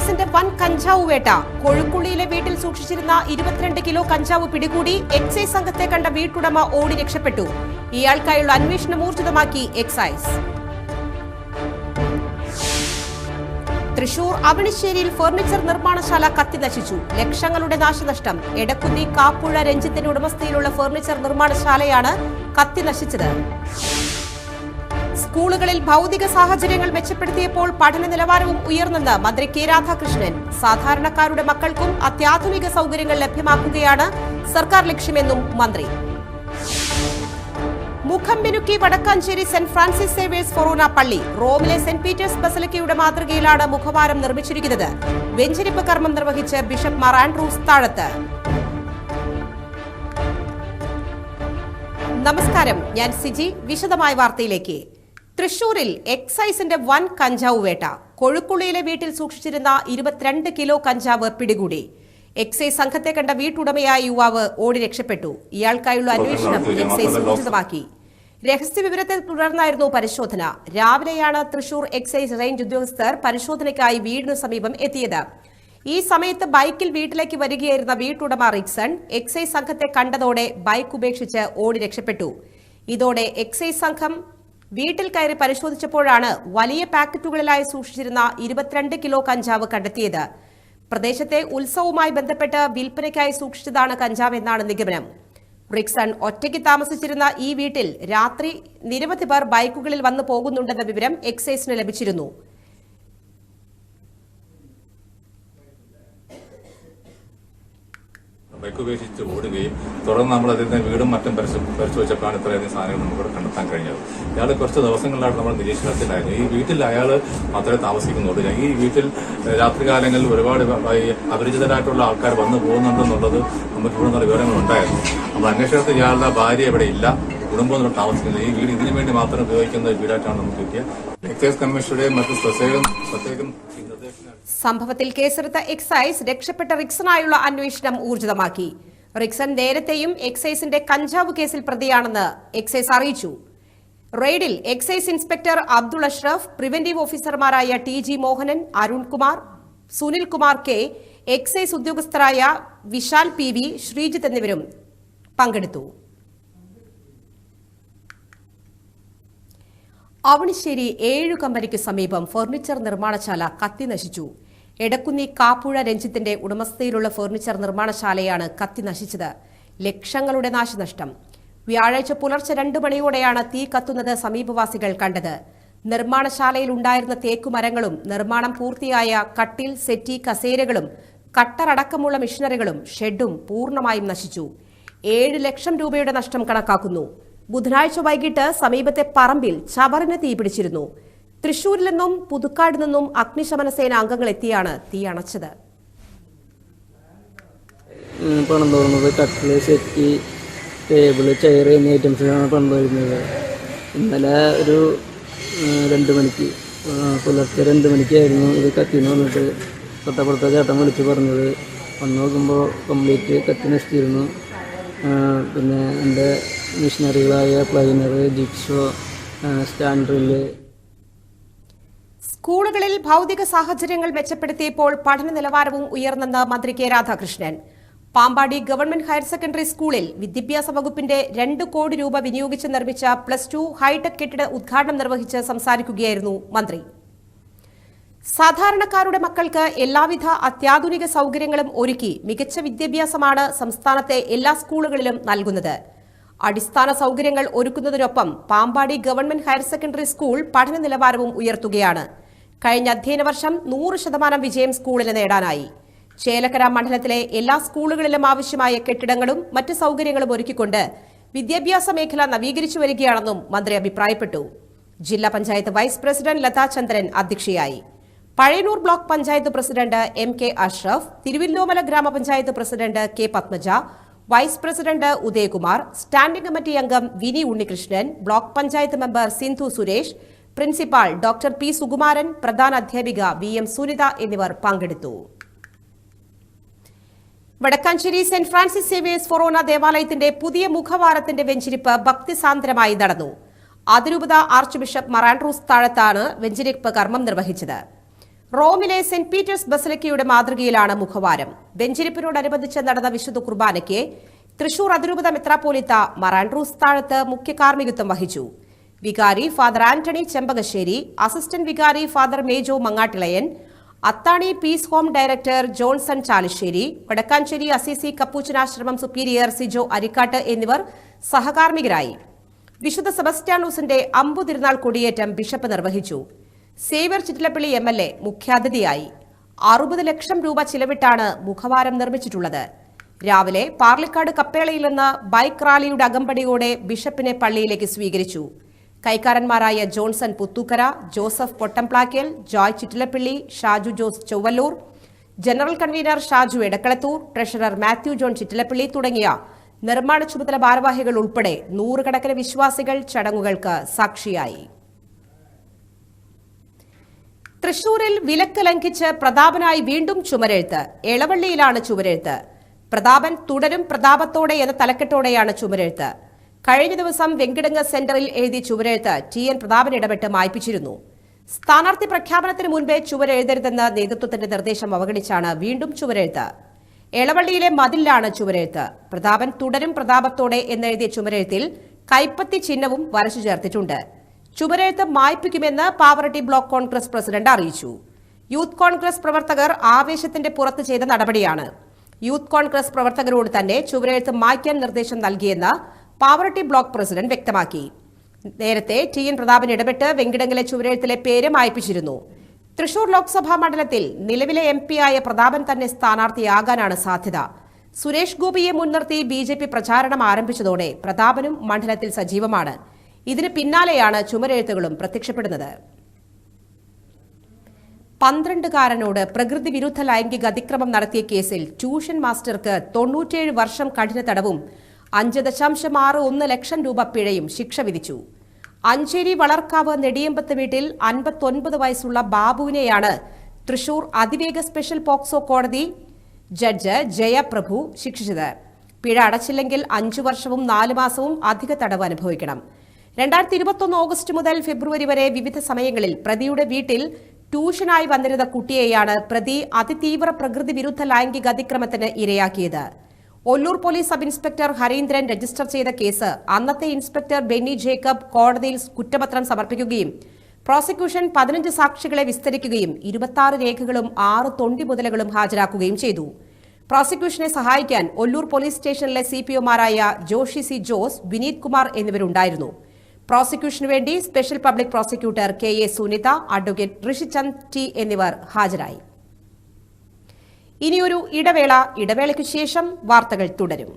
എക്സൈസിന്റെ വൻ കഞ്ചാവ് വേട്ട. കൊഴുക്കുള്ളിയിലെ വീട്ടിൽ സൂക്ഷിച്ചിരുന്ന ഇരുപത്തിരണ്ട് കിലോ കഞ്ചാവ് പിടികൂടി എക്സൈസ് സംഘത്തെ കണ്ട വീട്ടുടമ ഓടി രക്ഷപ്പെട്ടു. ഇയാൾക്കായുള്ള അന്വേഷണം ഊർജിതമാക്കി എക്സൈസ്. തൃശൂർ അവണിശ്ശേരിയിൽ ഫർണിച്ചർ നിർമ്മാണശാല കത്തിനശിച്ചു ലക്ഷങ്ങളുടെ നാശനഷ്ടം. എടക്കുന്നി കാപ്പുഴ രഞ്ജിത്തിന്റെ ഉടമസ്ഥയിലുള്ള ഫർണിച്ചർ നിർമ്മാണശാലയാണ് കത്തിനശിച്ചത് സ്കൂളുകളിൽ ഭൗതിക സാഹചര്യങ്ങൾ മെച്ചപ്പെടുത്തിയപ്പോൾ പഠന നിലവാരവും ഉയർന്നെന്ന് മന്ത്രി കെ രാധാകൃഷ്ണൻ. സാധാരണക്കാരുടെ മക്കൾക്കും അത്യാധുനിക സൗകര്യങ്ങൾ ലഭ്യമാക്കുകയാണ് സർക്കാർ ലക്ഷ്യമെന്നും മന്ത്രി. മുഖം മിനുക്കി Wadakkanchery saint Francis Xavier's forane പള്ളി റോമിലെ സെന്റ് പീറ്റേഴ്സ് ബസലിക്കയുടെ മാതൃകയിലാണ് മുഖവാരം നിർമ്മിച്ചിരിക്കുന്നത്. വെഞ്ചരിപ്പ് കർമ്മം നിർവഹിച്ച് ബിഷപ്പ് മാർ ആൻഡ്രൂസ് താഴത്ത്. നമസ്കാരം ഞാൻ സിജി. വിശദമായ വാർത്തയിലേക്ക്. തൃശൂരിൽ എക്സൈസിന്റെ വൻ കഞ്ചാവ് വേട്ട. കൊഴുക്കുള്ളിയിലെ വീട്ടിൽ സൂക്ഷിച്ചിരുന്ന ഇരുപത്തിരണ്ട് കിലോ കഞ്ചാവ് പിടികൂടി. എക്സൈസ് സംഘത്തെ കണ്ട വീട്ടുടമയായ യുവാവ് ഓടി രക്ഷപ്പെട്ടു. ഇയാൾക്കായുള്ള അന്വേഷണം എക്സൈസ് ഊർജിതമാക്കി രഹസ്യവിവരത്തെ തുടർന്നായിരുന്നു പരിശോധന. രാവിലെയാണ് തൃശൂർ എക്സൈസ് റേഞ്ച് ഉദ്യോഗസ്ഥർ പരിശോധനയ്ക്കായി വീടിനു സമീപം എത്തിയത്. ഈ സമയത്ത് ബൈക്കിൽ വീട്ടിലേക്ക് വരികയായിരുന്ന വീട്ടുടമ റിക്സൺ എക്സൈസ് സംഘത്തെ കണ്ടതോടെ ബൈക്ക് ഉപേക്ഷിച്ച് ഓടി രക്ഷപ്പെട്ടു. ഇതോടെ എക്സൈസ് സംഘം വീട്ടിൽ കയറി പരിശോധിച്ചപ്പോഴാണ് വലിയ പാക്കറ്റുകളിലായി സൂക്ഷിച്ചിരുന്ന ഇരുപത്തിരണ്ട് കിലോ കഞ്ചാവ് കണ്ടെത്തിയത്. പ്രദേശത്തെ ഉത്സവവുമായി ബന്ധപ്പെട്ട് വിൽപ്പനയ്ക്കായി സൂക്ഷിച്ചതാണ് കഞ്ചാവ് എന്നാണ് നിഗമനം. റിക്സൺ ഒറ്റയ്ക്ക് താമസിച്ചിരുന്ന ഈ വീട്ടിൽ രാത്രി നിരവധി പേർ ബൈക്കുകളിൽ വന്നു പോകുന്നുണ്ടെന്ന വിവരം എക്സൈസിന് ലഭിച്ചിരുന്നു. ബൈക്ക് ഉപേക്ഷിച്ച് ഓടുകയും തുടർന്ന് നമ്മൾ അതിൽ വീടും മറ്റും പരിശോ- പരിശോധിച്ചപ്പോഴാണ് ഇത്രയധികം സാധനങ്ങൾ നമുക്ക് കണ്ടെത്താൻ കഴിഞ്ഞത്. ഇയാൾ കുറച്ച് ദിവസങ്ങളിലായിട്ട് നമ്മൾ നിരീക്ഷണത്തിലായിരുന്നു. ഈ വീട്ടിൽ അയാൾ മാത്രമേ താമസിക്കുന്നുള്ളൂ. ഈ വീട്ടിൽ രാത്രികാലങ്ങളിൽ ഒരുപാട് അപരിചിതരായിട്ടുള്ള ആൾക്കാർ വന്നു പോകുന്നുണ്ടെന്നുള്ളത് നമുക്ക് ഇവിടെ നിന്നുള്ള വിവരങ്ങൾ ഉണ്ടായിരുന്നു. നമ്മൾ അന്വേഷണത്തിൽ ഇയാളുടെ ഭാര്യ ഇവിടെ ഇല്ല. കുടുംബം താമസിക്കുന്നത് ഈ വീട് ഇതിനു വേണ്ടി മാത്രം ഉപയോഗിക്കുന്ന വീടായിട്ടാണ് നമുക്ക് കിട്ടിയത്. എക്സൈസ് കമ്മീഷനുടെയും മറ്റു പ്രത്യേകം പ്രത്യേകം സംഭവത്തിൽ കേസെടുത്ത എക്സൈസ് രക്ഷപ്പെട്ട റിക്സണായുള്ള അന്വേഷണം ഊർജിതമാക്കി. റിക്സൺ നേരത്തെയും എക്സൈസിന്റെ കഞ്ചാവ് കേസിൽ പ്രതിയാണെന്ന് എക്സൈസ് അറിയിച്ചു. റെയ്ഡിൽ excise inspector Abdul Ashraf preventive ഓഫീസർമാരായ T G Mohanan Arunkumar Sunil Kumar K excise ഉദ്യോഗസ്ഥരായ Vishal P V Sreejith എന്നിവരും പങ്കെടുത്തു. അവണിശ്ശേരി ഏഴു കമ്പനിക്ക് സമീപം ഫർണിച്ചർ നിർമ്മാണശാല കത്തി നശിച്ചു. എടക്കുന്നി കാപ്പുഴ രഞ്ജിത്തിന്റെ ഉടമസ്ഥയിലുള്ള ഫർണിച്ചർ നിർമ്മാണശാലയാണ് കത്തി നശിച്ചത്. ലക്ഷങ്ങളുടെ നാശനഷ്ടം. വ്യാഴാഴ്ച പുലർച്ചെ രണ്ടു മണിയോടെയാണ് തീ കത്തുന്നത് സമീപവാസികൾ കണ്ടത്. നിർമ്മാണശാലയിൽ ഉണ്ടായിരുന്ന തേക്കുമരങ്ങളും നിർമ്മാണം പൂർത്തിയായ കട്ടിൽ സെറ്റി കസേരകളും കട്ടറടക്കമുള്ള മിഷനറികളും ഷെഡും പൂർണമായും നശിച്ചു. ഏഴ് ലക്ഷം രൂപയുടെ നഷ്ടം കണക്കാക്കുന്നു. ബുധനാഴ്ച വൈകിട്ട് സമീപത്തെ പറമ്പിൽ ചവറിന് തീപിടിച്ചിരുന്നു. തൃശൂരിൽ നിന്നും പുതുക്കാട് നിന്നും അഗ്നിശമന സേന അംഗങ്ങൾ എത്തിയാണ് തീ അണച്ചത്. ഉം, പണം തോന്നുന്നത് കട്ടിൽ സെറ്റി ടേബിൾ ചെയർ എന്നീ ഐറ്റംസിനാണ് പണം തോന്നുന്നത് ഇന്നലെ ഒരു രണ്ട് മണിക്ക് പുലർച്ചെ രണ്ട് മണിക്കായിരുന്നു ഇത് കത്തിന്ന് വന്നിട്ട് തൊട്ടപ്പുറത്തെ ചേട്ടൻ വിളിച്ച് പറഞ്ഞത്. വന്ന് നോക്കുമ്പോൾ കംപ്ലീറ്റ് കത്തി നശിച്ചിരുന്നു. പിന്നെ എന്റെ മിഷനറികളായ പ്ലൈനർ ജിക്സോ സ്റ്റാൻഡ് ഡ്രില്ല് സ്കൂളുകളിൽ ഭൗതിക സാഹചര്യങ്ങൾ മെച്ചപ്പെടുത്തിയപ്പോൾ പഠന നിലവാരവും ഉയർന്നെന്ന് മന്ത്രി K Radhakrishnan. Pampady government higher secondary സ്കൂളിൽ വിദ്യാഭ്യാസ വകുപ്പിന്റെ രണ്ട് കോടി രൂപ വിനിയോഗിച്ച് നിർമ്മിച്ച പ്ലസ് ടു ഹൈടെക് കെട്ടിട ഉദ്ഘാടനം നിർവഹിച്ച് സംസാരിക്കുകയായിരുന്നു മന്ത്രി. സാധാരണക്കാരുടെ മക്കൾക്ക് എല്ലാവിധ അത്യാധുനിക സൗകര്യങ്ങളും ഒരുക്കി മികച്ച വിദ്യാഭ്യാസമാണ് സംസ്ഥാനത്തെ എല്ലാ സ്കൂളുകളിലും നൽകുന്നത്. അടിസ്ഥാന സൗകര്യങ്ങൾ ഒരുക്കുന്നതിനൊപ്പം Pampady government higher secondary school പഠന നിലവാരവും ഉയർത്തുകയാണ്. കഴിഞ്ഞ അധ്യയന വർഷം നൂറ് ശതമാനം വിജയം സ്കൂളിന് നേടാനായി. ചേലക്കര മണ്ഡലത്തിലെ എല്ലാ സ്കൂളുകളിലും ആവശ്യമായ കെട്ടിടങ്ങളും മറ്റ് സൗകര്യങ്ങളും ഒരുക്കിക്കൊണ്ട് വിദ്യാഭ്യാസ മേഖല നവീകരിച്ചു വരികയാണെന്നും മന്ത്രി അഭിപ്രായപ്പെട്ടു. ജില്ലാ പഞ്ചായത്ത് വൈസ് പ്രസിഡന്റ് ലതാ ചന്ദ്രൻ അധ്യക്ഷയായി. Pazhayannur block panchayat president M K Ashraf Thiruvilwamala ഗ്രാമപഞ്ചായത്ത് president K Padmaja vice president Udayakumar standing committee അംഗം Vini Unnikrishnan block panchayat member Sindhu Suresh principal doctor P Sukumaran പ്രധാന അധ്യാപിക വി എം സുനിത എന്നിവർ പങ്കെടുത്തു. Wadakkanchery saint Francis Xavier's forane ദേവാലയത്തിന്റെ പുതിയ മുഖവാരത്തിന്റെ വെഞ്ചിരിപ്പ് ഭക്തിസാന്ദ്രമായി നടന്നു. അതിരൂപത ആർച്ച് ബിഷപ്പ് മറാൻഡ്രൂസ് താഴത്താണ് വെഞ്ചിരിപ്പ് കർമ്മം നിർവഹിച്ചത്. റോമിലെ സെന്റ് പീറ്റേഴ്സ് ബസലിക്കയുടെ മാതൃകയിലാണ് മുഖവാരം. വെഞ്ചിരിപ്പിനോടനുബന്ധിച്ച് നടന്ന വിശുദ്ധ കുർബാനയ്ക്ക് തൃശൂർ അതിരൂപത മെത്രാപ്പോലിത്ത മറാൻഡ്രൂസ് താഴത്ത് മുഖ്യ കാർമ്മികത്വം വഹിച്ചു. വികാരി ഫാദർ ആന്റണി ചെമ്പകശ്ശേരി അസിസ്റ്റന്റ് വികാരി father Mejo Mangattilayan Athani peace home director Johnson Chalissery Wadakkanchery Assisi കപ്പൂച്ചനാശ്രമം superior Sijo Arikkattu എന്നിവർ സഹകാർമികരായി വിശുദ്ധ സെബസ്റ്റ്യാനൂസിന്റെ അമ്പു തിരുനാൾ കൊടിയേറ്റം ബിഷപ്പ് നിർവഹിച്ചു. Xavier Chittilappally M L A മുഖ്യാതിഥിയായി. അറുപത് ലക്ഷം രൂപ ചിലവിട്ടാണ് മുഖവാരം നിർമ്മിച്ചിട്ടുള്ളത്. രാവിലെ പാർലിക്കാട് കപ്പേളയിൽ നിന്ന് ബൈക്ക് റാലിയുടെ അകമ്പടിയോടെ ബിഷപ്പിനെ പള്ളിയിലേക്ക് സ്വീകരിച്ചു. കൈക്കാരന്മാരായ Johnson Puthukkara Joseph Pottamplackel Joy Chittilappilly Shaju Jose Chowallur general convener Shaju Edakkalathur treasurer Mathew John Chittilappilly തുടങ്ങിയ നിർമ്മാണ ചുമതല ഭാരവാഹികൾ ഉൾപ്പെടെ നൂറുകണക്കിന് വിശ്വാസികൾ ചടങ്ങുകൾക്ക് സാക്ഷിയായി. തൃശൂരിൽ വിലക്ക് ലംഘിച്ച് പ്രതാപനായി വീണ്ടും ചുമരെഴുത്ത്. എളവള്ളിയിലാണ് ചുമരെഴുത്ത്. പ്രതാപൻ തുടരും പ്രതാപത്തോടെ എന്ന തലക്കെട്ടോടെയാണ് ചുമരെഴുത്ത്. കഴിഞ്ഞ ദിവസം വെങ്കിടങ്ങ് സെന്ററിൽ എഴുതി ചുവരെഴുത്ത് ടി എൻ പ്രതാപൻ ഇടപെട്ട് മായ്പിച്ചിരുന്നു. സ്ഥാനാർത്ഥി പ്രഖ്യാപനത്തിന് മുൻപേ ചുവരെഴുതരുതെന്ന നേതൃത്വത്തിന്റെ നിർദ്ദേശം അവഗണിച്ചാണ് വീണ്ടും ചുവരെഴുത്ത്. എളവള്ളിയിലെ മതിലാണ് ചുവരെഴുത്ത്. പ്രതാപൻ തുടരും പ്രതാപത്തോടെ എന്നെഴുതിയ ചുമരെഴുത്തിൽ കൈപ്പത്തി ചിഹ്നവും വരച്ചു ചേർത്തിട്ടുണ്ട്. ചുമരെഴുത്ത് മായ്പിക്കുമെന്ന് പാവറട്ടി ബ്ലോക്ക് കോൺഗ്രസ് പ്രസിഡന്റ് അറിയിച്ചു. യൂത്ത് കോൺഗ്രസ് പ്രവർത്തകർ ആവേശത്തിന്റെ പുറത്ത് ചെയ്ത നടപടിയാണ്. യൂത്ത് കോൺഗ്രസ് പ്രവർത്തകരോട് തന്നെ ചുവരെഴുത്ത് മായ്ക്കാൻ നിർദ്ദേശം നൽകിയെന്ന് പാവറട്ടി ബ്ലോക്ക് പ്രസിഡന്റ് വ്യക്തമാക്കി. നേരത്തെ ടി എൻ പ്രതാപൻ ഇടപെട്ട് വെങ്കിടങ്ങലെ ചുവരെഴുത്തിലെ പേര് മായ്പിച്ചിരുന്നു. തൃശൂർ ലോക്സഭാ മണ്ഡലത്തിൽ നിലവിലെ എം ആയ പ്രതാപൻ തന്നെ സ്ഥാനാർത്ഥിയാകാനാണ് സാധ്യത. സുരേഷ് ഗോപിയെ മുൻനിർത്തി ബി ജെ പി പ്രചാരണം ആരംഭിച്ചതോടെ പ്രതാപനും മണ്ഡലത്തിൽ സജീവമാണ്. ഇതിന് പിന്നാലെയാണ് ചുമരെഴുത്തുകളും പ്രത്യക്ഷപ്പെടുന്നത്. പന്ത്രണ്ടുകാരനോട് പ്രകൃതി വിരുദ്ധ ലൈംഗിക അതിക്രമം നടത്തിയ കേസിൽ ട്യൂഷൻ മാസ്റ്റർക്ക് തൊണ്ണൂറ്റേഴ് വർഷം കഠിന തടവും അഞ്ച് ദശാംശം ആറ് ഒന്ന് ലക്ഷം രൂപ പിഴയും ശിക്ഷ വിധിച്ചു. അഞ്ചേരി വളർക്കാവ് നെടിയമ്പത്ത് വീട്ടിൽ അൻപത്തൊൻപത് വയസ്സുള്ള ബാബുവിനെയാണ് തൃശൂർ അതിവേഗ സ്പെഷ്യൽ പോക്സോ കോടതി ജഡ്ജ് ജയപ്രഭു ശിക്ഷിച്ചത്. പിഴ അടച്ചില്ലെങ്കിൽ അഞ്ചു വർഷവും നാലു മാസവും അധിക തടവ് അനുഭവിക്കണം. രണ്ടായിരത്തി ഇരുപത്തൊന്ന് ഓഗസ്റ്റ് മുതൽ ഫെബ്രുവരി വരെ വിവിധ സമയങ്ങളിൽ പ്രതിയുടെ വീട്ടിൽ ട്യൂഷനായി വന്നിരുന്ന കുട്ടിയെയാണ് പ്രതി അതിതീവ്ര പ്രകൃതി വിരുദ്ധ ലൈംഗിക അതിക്രമത്തിന് ഇരയാക്കിയത്. Ollur police sub inspector Hareendran register ചെയ്ത കേസ് അന്നത്തെ ഇൻസ്പെക്ടർ ബെന്നി ജേക്കബ് കോടതിയിൽ കുറ്റപത്രം സമർപ്പിക്കുകയും പ്രോസിക്യൂഷൻ പതിനഞ്ച് സാക്ഷികളെ വിസ്തരിക്കുകയും ഇരുപത്തി രേഖകളും ആറ് തൊണ്ടി മുതലുകളും ഹാജരാക്കുകയും ചെയ്തു. പ്രോസിക്യൂഷനെ സഹായിക്കാൻ ഒല്ലൂർ പോലീസ് സ്റ്റേഷനിലെ സി പി ഒമാരായ ജോഷി സി ജോസ് വിനീത് കുമാർ എന്നിവരുണ്ടായിരുന്നു. പ്രോസിക്യൂഷന് വേണ്ടി special public prosecutor K A Sunitha advocate Rishichand T എന്നിവർ ഹാജരായി. ഇനിയൊരു ഇടവേള ഇടവേളയ്ക്ക് ശേഷം വാർത്തകൾ തുടരും.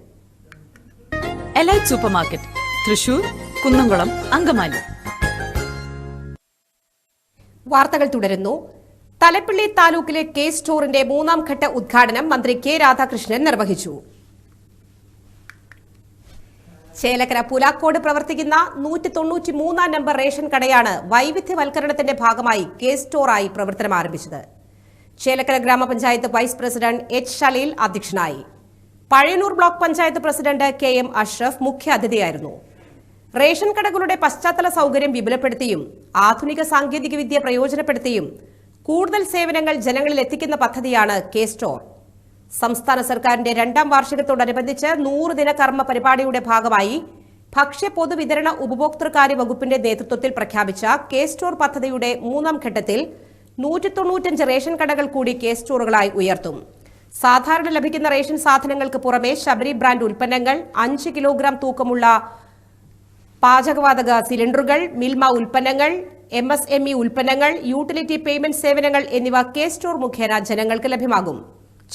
Elite super market Thrissur Kunnamkulam Angamaly. വാർത്തകൾ തുടരുന്നു. തലപ്പിള്ളി താലൂക്കിലെ കെ സ്റ്റോറിന്റെ മൂന്നാം ഘട്ട ഉദ്ഘാടനം മന്ത്രി കെ രാധാകൃഷ്ണൻ നിർവഹിച്ചു. ചേലക്കര പുലാക്കോട് പ്രവർത്തിക്കുന്ന നൂറ്റി തൊണ്ണൂറ്റി മൂന്നാം നമ്പർ റേഷൻ കടയാണ് വൈവിധ്യവൽക്കരണത്തിന്റെ ഭാഗമായി കെ സ്റ്റോറായി പ്രവർത്തനം ആരംഭിച്ചത്. ചേലക്കര ഗ്രാമപഞ്ചായത്ത് വൈസ് പ്രസിഡന്റ് എച്ച് ഷലീൽ അധ്യക്ഷനായി. Pazhayannur block panchayat president K M Ashraf മുഖ്യാതിഥിയായിരുന്നു. Ration കടകളുടെ പശ്ചാത്തല സൗകര്യം വിപുലപ്പെടുത്തിയും ആധുനിക സാങ്കേതികവിദ്യ പ്രയോജനപ്പെടുത്തിയും കൂടുതൽ സേവനങ്ങൾ ജനങ്ങളിൽ എത്തിക്കുന്ന പദ്ധതിയാണ് കെ സ്റ്റോർ. സംസ്ഥാന സർക്കാരിന്റെ രണ്ടാം വാർഷികത്തോടനുബന്ധിച്ച് നൂറ് ദിന കർമ്മ പരിപാടിയുടെ ഭാഗമായി ഭക്ഷ്യ പൊതുവിതരണ ഉപഭോക്തൃകാര്യ വകുപ്പിന്റെ നേതൃത്വത്തിൽ പ്രഖ്യാപിച്ച കെ സ്റ്റോർ പദ്ധതിയുടെ മൂന്നാം ഘട്ടത്തിൽ നൂറ്റി തൊണ്ണൂറ്റഞ്ച് റേഷൻ കടകൾ കൂടി കേസ് സ്റ്റോറുകളായി ഉയർത്തും. സാധാരണ ലഭിക്കുന്ന റേഷൻ സാധനങ്ങൾക്ക് പുറമെ ശബരി ബ്രാൻഡ് ഉൽപ്പന്നങ്ങൾ അഞ്ച് കിലോഗ്രാം തൂക്കമുള്ള പാചകവാതക സിലിണ്ടറുകൾ മിൽമ ഉൽപ്പന്നങ്ങൾ എം എസ് ഉൽപ്പന്നങ്ങൾ യൂട്ടിലിറ്റി പേയ്മെന്റ് സേവനങ്ങൾ എന്നിവ കെ സ്റ്റോർ മുഖേന ജനങ്ങൾക്ക് ലഭ്യമാകും.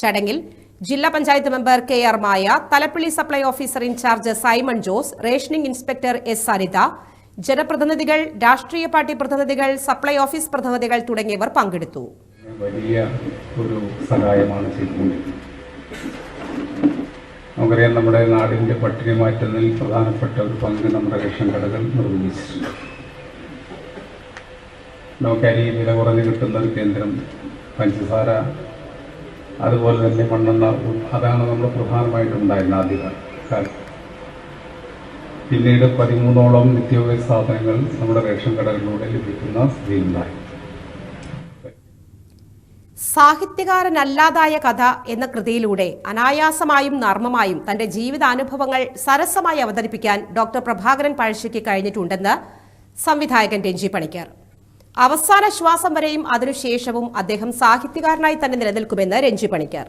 ചടങ്ങിൽ ജില്ലാ panchayat member K R Maya Thalappilly supply officer in charge Simon Jose rationing inspector S Saritha ജനപ്രതിനിധികൾ രാഷ്ട്രീയ പാർട്ടി പ്രതിനിധികൾ സപ്ലൈ ഓഫീസ് പ്രതിനിധികൾ തുടങ്ങിയവർ പങ്കെടുത്തു. വലിയ ഒരു സഹായമാണ് ചെയ്തുകൊണ്ടിരിക്കുന്നത് നമുക്കറിയാം നമ്മുടെ നാടിന്റെ പട്ടിണി മാറ്റുന്നതിൽ പ്രധാനപ്പെട്ട ഒരു പങ്ക് നമ്മുടെ റേഷൻ കടകൾ നിർവഹിച്ചിട്ടുണ്ട്. നമുക്ക് അരി വില കുറഞ്ഞ് കിട്ടുന്ന ഒരു കേന്ദ്രം പഞ്ചസാര അതുപോലെ തന്നെ മണ്ണെണ്ണ അതാണ് നമ്മൾ പ്രധാനമായിട്ടുണ്ടായിരുന്ന ആദ്യ കാലത്ത് പിന്നീട് പതിമൂന്നോളം നിത്യോപയോഗ സാധനങ്ങൾ നമ്മുടെ റേഷൻ കടകളിലൂടെ ലഭിക്കുന്ന സ്ഥിതിയുണ്ടായി. സാഹിത്യകാരനല്ലാതായ കഥ എന്ന കൃതിയിലൂടെ അനായാസമായും നർമ്മമായും തന്റെ ജീവിതാനുഭവങ്ങൾ സരസമായി അവതരിപ്പിക്കാൻ ഡോക്ടർ പ്രഭാകരൻ പഴശ്ശിക്ക് കഴിഞ്ഞിട്ടുണ്ടെന്ന് സംവിധായകൻ രഞ്ജി പണിക്കർ. അവസാന ശ്വാസം വരെയും അതിനുശേഷവും അദ്ദേഹം സാഹിത്യകാരനായി തന്നെ നിലനിൽക്കുമെന്ന് രഞ്ജി പണിക്കർ.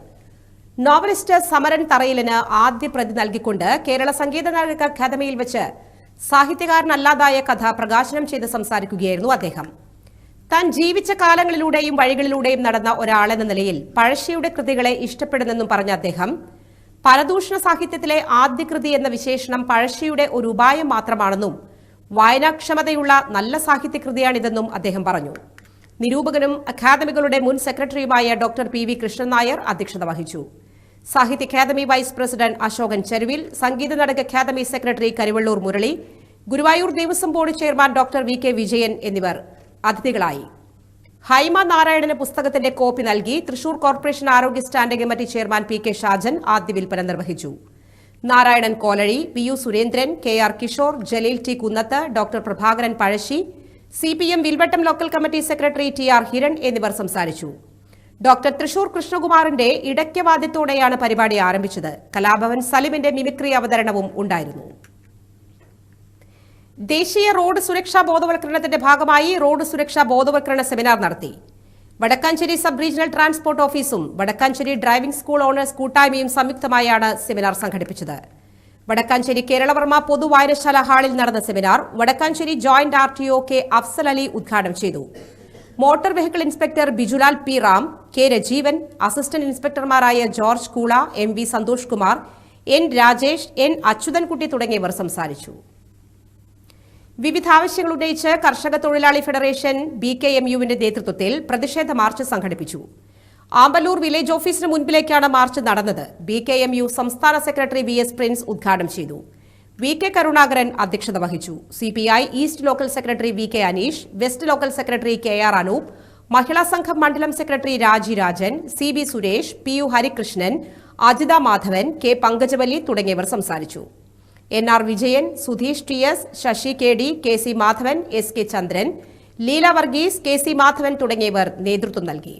നോവലിസ്റ്റ് സമരൻ തറയിലിന് ആദ്യ പ്രതി നൽകിക്കൊണ്ട് കേരള സംഗീത നാടക അക്കാദമിയിൽ വെച്ച് സാഹിത്യകാരനല്ലാതായ കഥ പ്രകാശനം ചെയ്ത് സംസാരിക്കുകയായിരുന്നു അദ്ദേഹം. താൻ ജീവിച്ച കാലങ്ങളിലൂടെയും വഴികളിലൂടെയും നടന്ന ഒരാളെന്ന നിലയിൽ പഴശ്ശിയുടെ കൃതികളെ ഇഷ്ടപ്പെടുന്നെന്നും പറഞ്ഞ അദ്ദേഹം പരദൂഷണ സാഹിത്യത്തിലെ ആദ്യ കൃതി എന്ന വിശേഷണം പഴശ്ശിയുടെ ഒരു ഉപായം മാത്രമാണെന്നും വായനാക്ഷമതയുള്ള നല്ല സാഹിത്യകൃതിയാണിതെന്നും അദ്ദേഹം പറഞ്ഞു. നിരൂപകനും അക്കാദമികളുടെ മുൻ സെക്രട്ടറിയുമായ doctor P V Krishnan Nair അധ്യക്ഷത വഹിച്ചു. സാഹിത്യ academy vice president Ashokan Cheruvil Sangeetha Nataka academy secretary Karuvallur Murali Guruvayur Devaswom board chairman doctor V K Vijayan എന്നിവർ അതിഥികളായി. ഹൈമ നാരായണന് പുസ്തകത്തിന്റെ കോപ്പി നൽകി തൃശൂർ കോർപ്പറേഷൻ ആരോഗ്യ standing committee chairman P K Shajan ആദ്യ വിൽപ്പന നിർവഹിച്ചു. Narayanan Kolazhy P U Surendran K R Kishore Jaleel T Kunnath doctor Prabhakaran Pazhassi C P M Vilvattom local committee secretary T R Hiran എന്നിവർ സംസാരിച്ചു. Doctor Thrissur കൃഷ്ണകുമാറിന്റെ ഇടയ്ക്കവാദ്യത്തോടെയാണ് പരിപാടി ആരംഭിച്ചത്. Kalabhavan സലിമിന്റെ mimicry അവതരണവും ഉണ്ടായിരുന്നു. ദേശീയ റോഡ് സുരക്ഷാ ബോധവൽക്കരണത്തിന്റെ ഭാഗമായി റോഡ് സുരക്ഷാ ബോധവൽക്കരണ സെമിനാർ നടത്തി. വടക്കാഞ്ചേരി സബ് റീജിയണൽ ട്രാൻസ്പോർട്ട് ഓഫീസും വടക്കാഞ്ചേരി ഡ്രൈവിംഗ് സ്കൂൾ ഓണേഴ്സ് കൂട്ടായ്മയും സംയുക്തമായാണ് സെമിനാർ സംഘടിപ്പിച്ചത്. വടക്കാഞ്ചേരി കേരളവർമ്മ പൊതു വായനശാല ഹാളിൽ നടന്ന seminar Vadakkanchery joint R T O K Afsal Ali ഉദ്ഘാടനം ചെയ്തു. Motor vehicle inspector Bijulal P Ram K Rajeevan assistant ഇൻസ്പെക്ടർമാരായ George Koola M V Santhosh Kumar N Rajesh N Achuthankutty തുടങ്ങിയവർ സംസാരിച്ചു. വിവിധ ആവശ്യങ്ങൾ ഉന്നയിച്ച് കർഷക തൊഴിലാളി ഫെഡറേഷൻ ബി കെ എം യുവിന്റെ നേതൃത്വത്തിൽ പ്രതിഷേധ മാർച്ച് സംഘടിപ്പിച്ചു. ആമ്പല്ലൂർ വില്ലേജ് ഓഫീസിന് മുൻപിലേക്കാണ് മാർച്ച് നടന്നത്. ബി കെ എം യു സംസ്ഥാന സെക്രട്ടറി വി എസ് പ്രിൻസ് ഉദ്ഘാടനം ചെയ്തു. വി കെ കരുണാകരൻ അധ്യക്ഷത വഹിച്ചു. C P I east local secretary V K Aneesh west local secretary K R Anoop Mahila Sangham മണ്ഡലം secretary Raji Rajan C B Suresh P U Harikrishnan Ajitha Madhavan K Pankajavalli തുടങ്ങിയവർ സംസാരിച്ചു. N R Vijayan Sudheesh T S Sasi K D K C Madhavan S K Chandran Leela Varghese K C Madhavan തുടങ്ങിയവർ നേതൃത്വം നൽകി.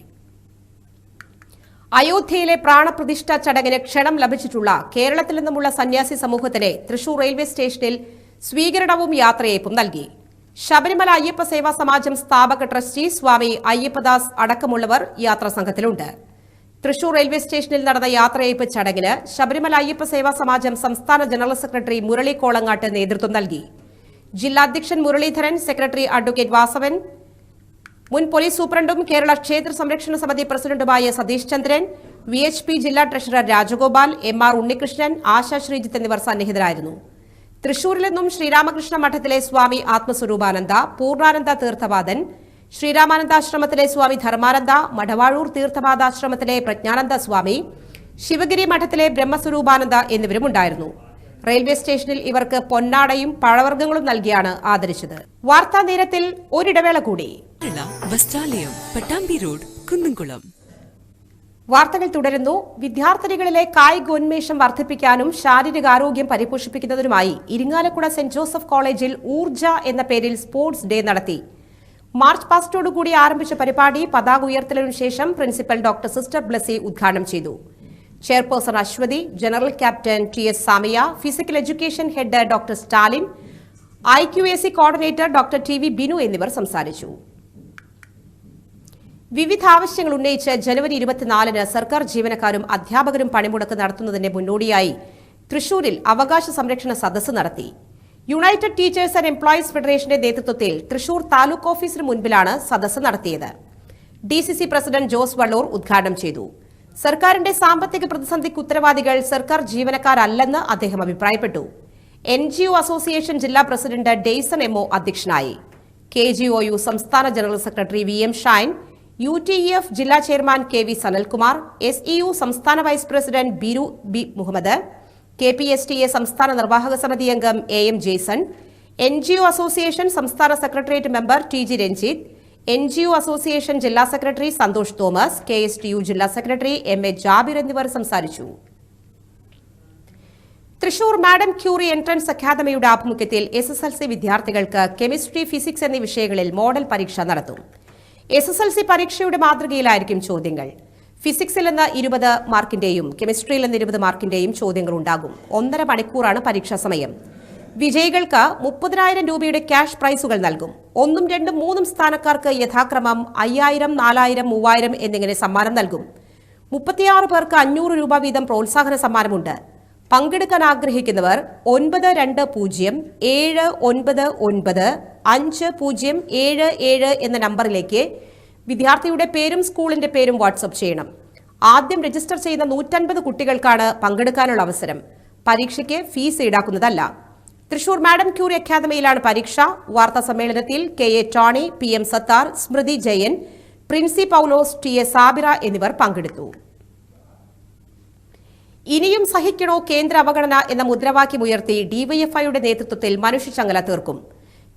അയോധ്യയിലെ പ്രാണപ്രതിഷ്ഠ ചടങ്ങിന് ക്ഷണം ലഭിച്ചിട്ടുള്ള കേരളത്തിൽ നിന്നുമുള്ള സന്യാസി സമൂഹത്തിന് തൃശൂർ റെയിൽവേ സ്റ്റേഷനിൽ സ്വീകരണവും യാത്രയയപ്പും നൽകി. ശബരിമല അയ്യപ്പ സേവാ സമാജം സ്ഥാപക ട്രസ്റ്റി സ്വാമി അയ്യപ്പദാസ് അടക്കമുള്ളവർ യാത്രാ സംഘത്തിലുണ്ട്. തൃശൂർ റെയിൽവേ സ്റ്റേഷനിൽ നടന്ന യാത്രയയപ്പ് ചടങ്ങിന് ശബരിമല അയ്യപ്പ സേവാ സമാജം സംസ്ഥാന ജനറൽ സെക്രട്ടറി മുരളി കോളങ്ങാട്ട് നേതൃത്വം നൽകി. ജില്ലാധ്യക്ഷൻ മുരളീധരൻ സെക്രട്ടറി അഡ്വക്കേറ്റ് വാസവൻ മുൻ പോലീസ് സൂപ്രണ്ടും കേരള ക്ഷേത്ര സംരക്ഷണ സമിതി പ്രസിഡന്റുമായ Satheesh Chandran V H P ജില്ലാ treasurer Rajagopal M R Unnikrishnan Asha Sreejith എന്നിവർ സന്നിഹിതരായിരുന്നു. തൃശൂരിൽ നിന്നും ശ്രീരാമകൃഷ്ണ മഠത്തിലെ സ്വാമി ആത്മസ്വരൂപാനന്ദ പൂർണാനന്ദ തീർത്ഥവാദൻ ശ്രീരാമാനന്ദാശ്രമത്തിലെ സ്വാമി ധർമാനന്ദ മഠവാഴൂർ തീർത്ഥപാദാശ്രമത്തിലെ പ്രജ്ഞാനന്ദ സ്വാമി ശിവഗിരി മഠത്തിലെ ബ്രഹ്മസ്വരൂപാനന്ദ എന്നിവരും ഉണ്ടായിരുന്നു റെയിൽവേ സ്റ്റേഷനിൽ ഇവർക്ക് പൊന്നാടയും പഴവർഗങ്ങളും നൽകിയാണ് ആദരിച്ചത്. വാർത്താ നേരത്തിൽ ഒരിടവേള കൂടി. പട്ടാമ്പി റോഡ് കുന്നംകുളം. വാർത്തകൾ തുടരുന്നു. വിദ്യാർത്ഥിനികളിലെ കായികോന്മേഷം വർദ്ധിപ്പിക്കാനും ശാരീരിക ആരോഗ്യം പരിപോഷിപ്പിക്കുന്നതിനുമായി ഇരിങ്ങാലക്കുട സെന്റ് ജോസഫ് കോളേജിൽ ഊർജ എന്ന പേരിൽ സ്പോർട്സ് ഡേ നടത്തി. മാർച്ച് പാസ്റ്റോടുകൂടി ആരംഭിച്ച പരിപാടി പതാക ഉയർത്തലിനു ശേഷം പ്രിൻസിപ്പൽ ഡോക്ടർ സിസ്റ്റർ ബ്ലസി ഉദ്ഘാടനം ചെയ്തു. Chairperson Aswathy general captain T S Samiya physical education head doctor Stalin I Q A C coordinator doctor T V Binu എന്നിവർ സംസാരിച്ചു. വിവിധ ആവശ്യങ്ങൾ ഉന്നയിച്ച് ജനുവരി ഇരുപത്തിനാലിന് സർക്കാർ ജീവനക്കാരും അധ്യാപകരും പണിമുടക്ക് നടത്തുന്നതിന്റെ മുന്നോടിയായി തൃശൂരിൽ അവകാശ സംരക്ഷണ സദസ്സ് നടത്തി. യുണൈറ്റഡ് ടീച്ചേഴ്സ് ആൻഡ് എംപ്ലോയീസ് ഫെഡറേഷന്റെ നേതൃത്വത്തിൽ തൃശൂർ താലൂക്ക് ഓഫീസിന് മുൻപിലാണ് സദസ്സ് നടത്തിയത്. ഡി പ്രസിഡന്റ് ജോസ് വള്ളൂർ ഉദ്ഘാടനം ചെയ്തു. സർക്കാരിന്റെ സാമ്പത്തിക പ്രതിസന്ധിക്ക് ഉത്തരവാദികൾ സർക്കാർ ജീവനക്കാരല്ലെന്ന് അദ്ദേഹം അഭിപ്രായപ്പെട്ടു. എൻ ജി ഒ അസോസിയേഷൻ ജില്ലാ പ്രസിഡന്റ് ഡെയ്സൺ എംഒ അധ്യക്ഷനായി. കെ ജി ഒ യു സംസ്ഥാന general secretary V M Shine U T E F ജില്ലാ chairman K V Sanalkumar S E U സംസ്ഥാന vice president Biru B Muhammad K P S T A സംസ്ഥാന നിർവാഹക സമിതി അംഗം A M Jason N G O association സംസ്ഥാന secretariat member T G Ranjith N G O association ജില്ലാ secretary Santhosh Thomas K S T U ജില്ലാ secretary M A Jabir എന്നിവർ സംസാരിച്ചു. Thrissur madam Curie entrance അക്കാദമിയുടെ ആഭിമുഖ്യത്തിൽ എസ് എസ് എൽ സി വിദ്യാർത്ഥികൾക്ക് chemistry physics എന്നീ വിഷയങ്ങളിൽ മോഡൽ പരീക്ഷ നടത്തും. എസ് എസ് എൽ സി പരീക്ഷയുടെ മാതൃകയിലായിരിക്കും ചോദ്യങ്ങൾ. ഫിസിക്സിൽ നിന്ന് ഇരുപത് മാർക്കിന്റെയും കെമിസ്ട്രിയിൽ നിന്ന് ഇരുപത് മാർക്കിന്റെയും ചോദ്യങ്ങൾ ഉണ്ടാകും ഒന്നര മണിക്കൂറാണ് പരീക്ഷാ സമയം. വിജയികൾക്ക് മുപ്പതിനായിരം രൂപയുടെ ക്യാഷ് പ്രൈസുകൾ നൽകും. ഒന്നും രണ്ടും മൂന്നും സ്ഥാനക്കാർക്ക് യഥാക്രമം അയ്യായിരം നാലായിരം മൂവായിരം എന്നിങ്ങനെ സമ്മാനം നൽകും. മുപ്പത്തിയാറ് പേർക്ക് അഞ്ഞൂറ് രൂപ വീതം പ്രോത്സാഹന സമ്മാനമുണ്ട്. പങ്കെടുക്കാൻ ആഗ്രഹിക്കുന്നവർ ഒൻപത് രണ്ട് പൂജ്യം ഏഴ് ഒൻപത് ഒൻപത് അഞ്ച് പൂജ്യം ഏഴ് ഏഴ് എന്ന നമ്പറിലേക്ക് വിദ്യാർത്ഥിയുടെ പേരും സ്കൂളിന്റെ പേരും വാട്സപ്പ് ചെയ്യണം. ആദ്യം രജിസ്റ്റർ ചെയ്യുന്ന നൂറ്റൻപത് കുട്ടികൾക്കാണ് പങ്കെടുക്കാനുള്ള അവസരം. പരീക്ഷയ്ക്ക് ഫീസ് ഈടാക്കുന്നതല്ല. തൃശൂർ മാഡം ക്യൂറി അക്കാദമിയിലാണ് പരീക്ഷ. വാർത്താ സമ്മേളനത്തിൽ K A Tony P M Sathar Smrithi Jayan Princy Paulose T A Sabira എന്നിവർ പങ്കെടുത്തു. ഇനിയും സഹിക്കണോ കേന്ദ്ര അവഗണന എന്ന മുദ്രാവാക്യമുയർത്തി ഡിവൈഎഫ്ഐയുടെ നേതൃത്വത്തിൽ മനുഷ്യചങ്ങല തീർക്കും.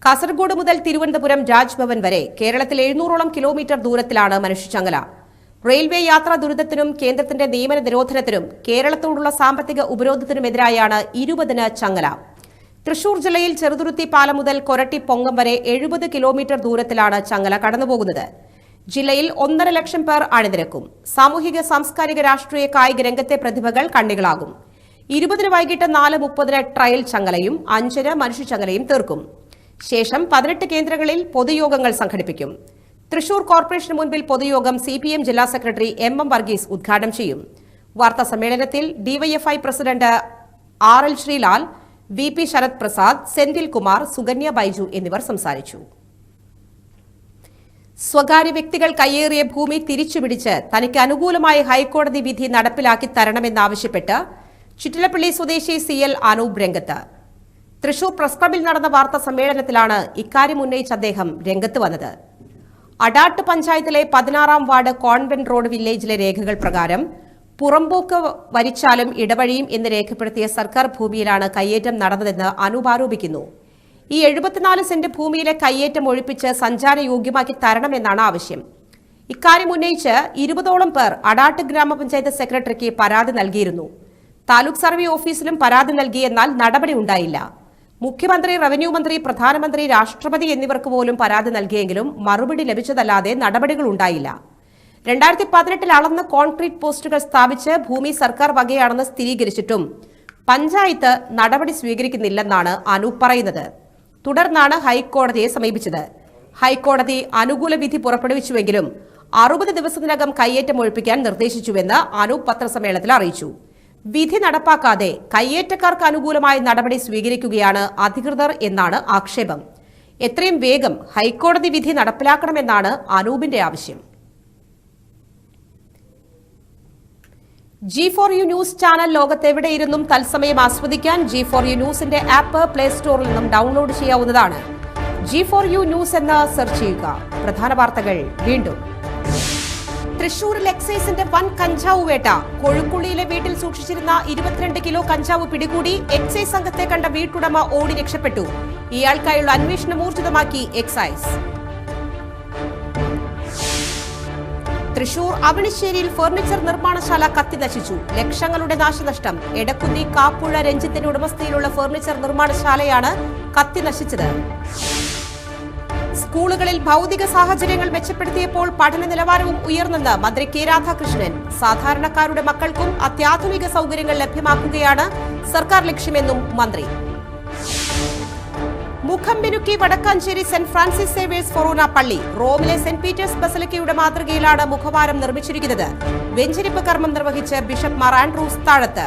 കാസർഗോഡ് മുതൽ തിരുവനന്തപുരം രാജ്ഭവൻ വരെ കേരളത്തിൽ എഴുന്നൂറോളം കിലോമീറ്റർ ദൂരത്തിലാണ് മനുഷ്യചങ്ങല. റെയിൽവേ യാത്രാ ദുരിതത്തിനും കേന്ദ്രത്തിന്റെ നിയമന നിരോധനത്തിനും കേരളത്തോടുള്ള സാമ്പത്തിക ഉപരോധത്തിനുമെതിരായാണ് ഇരുപതിന് ചങ്ങല. തൃശൂർ ജില്ലയിൽ ചെറുതുരുത്തി പാലം മുതൽ കൊരട്ടി പൊങ്ങം വരെ എഴുപത് കിലോമീറ്റർ ദൂരത്തിലാണ് ചങ്ങല കടന്നുപോകുന്നത് ജില്ലയിൽ ഒന്നര ലക്ഷം പേർ അണിനിരക്കും. സാമൂഹിക സാംസ്കാരിക രാഷ്ട്രീയ കായിക രംഗത്തെ പ്രതിഭകൾ കണ്ണികളാകും. ഇരുപതിന് വൈകിട്ട് നാല് മുപ്പതിന് ട്രയൽ ചങ്ങലയും അഞ്ചിന് മനുഷ്യചങ്ങലയും തീർക്കും. ശേഷം പതിനെട്ട് കേന്ദ്രങ്ങളിൽ പൊതുയോഗങ്ങൾ സംഘടിപ്പിക്കും. തൃശൂർ കോർപ്പറേഷന് മുൻപിൽ പൊതുയോഗം സി പി എം ജില്ലാ സെക്രട്ടറി എം എം വർഗീസ് ഉദ്ഘാടനം ചെയ്യും. വാർത്താ സമ്മേളനത്തിൽ DYFI president R L Sreelal V P Sarath Prasad Senthil Kumar Sukanya Baiju എന്നിവർ സംസാരിച്ചു. സ്വകാര്യ വ്യക്തികൾ കയ്യേറിയ ഭൂമി തിരിച്ചുപിടിച്ച് തനിക്ക് അനുകൂലമായ ഹൈക്കോടതി വിധി നടപ്പിലാക്കി തരണമെന്നാവശ്യപ്പെട്ട് ചുറ്റിലപ്പള്ളി സ്വദേശി സി എൽ അനൂപ് രംഗത്ത്. തൃശൂർ പ്രസ് ക്ലബിൽ നടന്ന വാർത്താ സമ്മേളനത്തിലാണ് ഇക്കാര്യം ഉന്നയിച്ച അദ്ദേഹം രംഗത്ത് വന്നത്. അടാട്ട് പഞ്ചായത്തിലെ പതിനാറാം വാർഡ് കോൺവെന്റ് റോഡ് വില്ലേജിലെ രേഖകൾ പ്രകാരം പുറമ്പോക്ക് വരിച്ചാലും ഇടവഴിയും എന്ന് രേഖപ്പെടുത്തിയ സർക്കാർ ഭൂമിയിലാണ് കയ്യേറ്റം നടന്നതെന്ന് അനൂപ് ആരോപിക്കുന്നു. ഈ എഴുപത്തിനാല് സെന്റ് ഭൂമിയിലെ കയ്യേറ്റം ഒഴിപ്പിച്ച് സഞ്ചാരയോഗ്യമാക്കി തരണമെന്നാണ് ആവശ്യം. ഇക്കാര്യം ഉന്നയിച്ച് ഇരുപതോളം പേർ അടാട്ട് ഗ്രാമപഞ്ചായത്ത് സെക്രട്ടറിക്ക് പരാതി നൽകിയിരുന്നു. താലൂക്ക് സർവേ ഓഫീസിലും പരാതി നൽകിയെന്നാൽ നടപടി ഉണ്ടായില്ല. മുഖ്യമന്ത്രി റവന്യൂ മന്ത്രി പ്രധാനമന്ത്രി രാഷ്ട്രപതി എന്നിവർക്ക് പോലും പരാതി നൽകിയെങ്കിലും മറുപടി ലഭിച്ചതല്ലാതെ നടപടികൾ ഉണ്ടായില്ല. രണ്ടായിരത്തി പതിനെട്ടിൽ അളന്ന കോൺക്രീറ്റ് പോസ്റ്റുകൾ സ്ഥാപിച്ച് ഭൂമി സർക്കാർ വകയാണെന്ന് സ്ഥിരീകരിച്ചിട്ടും പഞ്ചായത്ത് നടപടി സ്വീകരിക്കുന്നില്ലെന്നാണ് അനൂപ് പറയുന്നത്. തുടർന്നാണ് ഹൈക്കോടതിയെ സമീപിച്ചത്. ഹൈക്കോടതി അനുകൂല വിധി പുറപ്പെടുവിച്ചുവെങ്കിലും അറുപത് ദിവസത്തിനകം കയ്യേറ്റം ഒഴിപ്പിക്കാൻ നിർദ്ദേശിച്ചുവെന്ന് അനൂപ് പത്രസമ്മേളനത്തിൽ അറിയിച്ചു. വിധി നടപ്പാക്കാതെ കയ്യേറ്റക്കാർക്ക് അനുകൂലമായ നടപടി സ്വീകരിക്കുകയാണ് അധികൃതർ എന്നാണ് ആക്ഷേപം. എത്രയും വേഗം ഹൈക്കോടതി വിധി നടപ്പിലാക്കണമെന്നാണ് അനൂപിന്റെ ആവശ്യം. G four U news channel ലോകത്തെവിടെയിരുന്നും തത്സമയം ആസ്വദിക്കാൻ ജി ഫോർ യു ന്യൂസിന്റെ ആപ്പ് പ്ലേ സ്റ്റോറിൽ നിന്നും ഡൗൺലോഡ് ചെയ്യാവുന്നതാണ്. ജി ഫോർ യു ന്യൂസ് എന്ന് സെർച്ച് ചെയ്യുക. പ്രധാന വാർത്തകൾ വീണ്ടും. തൃശൂരിൽ എക്സൈസിന്റെ വൻ കഞ്ചാവ് വേട്ട. കൊഴുക്കുള്ളിയിലെ വീട്ടിൽ സൂക്ഷിച്ചിരുന്ന ഇരുപത്തിരണ്ട് കിലോ കഞ്ചാവ് പിടികൂടി എക്സൈസ് സംഘത്തെ കണ്ട വീട്ടുടമ ഓടി രക്ഷപ്പെട്ടു. ഇയാൾക്കായുള്ള അന്വേഷണം ഊർജിതമാക്കി എക്സൈസ് തൃശൂർ അവണിശ്ശേരിയിൽ ഫർണിച്ചർ നിർമ്മാണശാല കത്തി നശിച്ചു ലക്ഷങ്ങളുടെ നാശനഷ്ടം. എടക്കുന്നി കാപ്പുഴ രഞ്ജിത്തിന്റെ ഉടമസ്ഥയിലുള്ള ഫർണിച്ചർ നിർമ്മാണശാലയാണ് കത്തി നശിച്ചത് സ്കൂളുകളിൽ ഭൗതിക സാഹചര്യങ്ങൾ മെച്ചപ്പെടുത്തിയപ്പോൾ പഠന നിലവാരവും ഉയർന്നെന്ന് മന്ത്രി കെ രാധാകൃഷ്ണൻ. സാധാരണക്കാരുടെ മക്കൾക്കും അത്യാധുനിക സൗകര്യങ്ങൾ ലഭ്യമാക്കുകയാണ് സർക്കാർ ലക്ഷ്യമെന്നും മന്ത്രി. മുഖം മിനുക്കി Vadakkanchery Saint Francis Xavier's forane പള്ളി. റോമിലെ സെന്റ് പീറ്റേഴ്സ് ബസലിക്കയുടെ മാതൃകയിലാണ് മുഖവാരം നിർമ്മിച്ചിരിക്കുന്നത്. വെഞ്ചരിപ്പ് കർമ്മം നിർവഹിച്ച് ബിഷപ്പ് മാർ ആൻഡ്രൂസ് താഴത്ത്.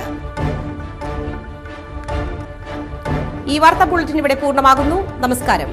ഈ വാർത്താ ബുള്ളറ്റിൻ ഇവിടെ പൂർണമാകുന്നു. നമസ്കാരം.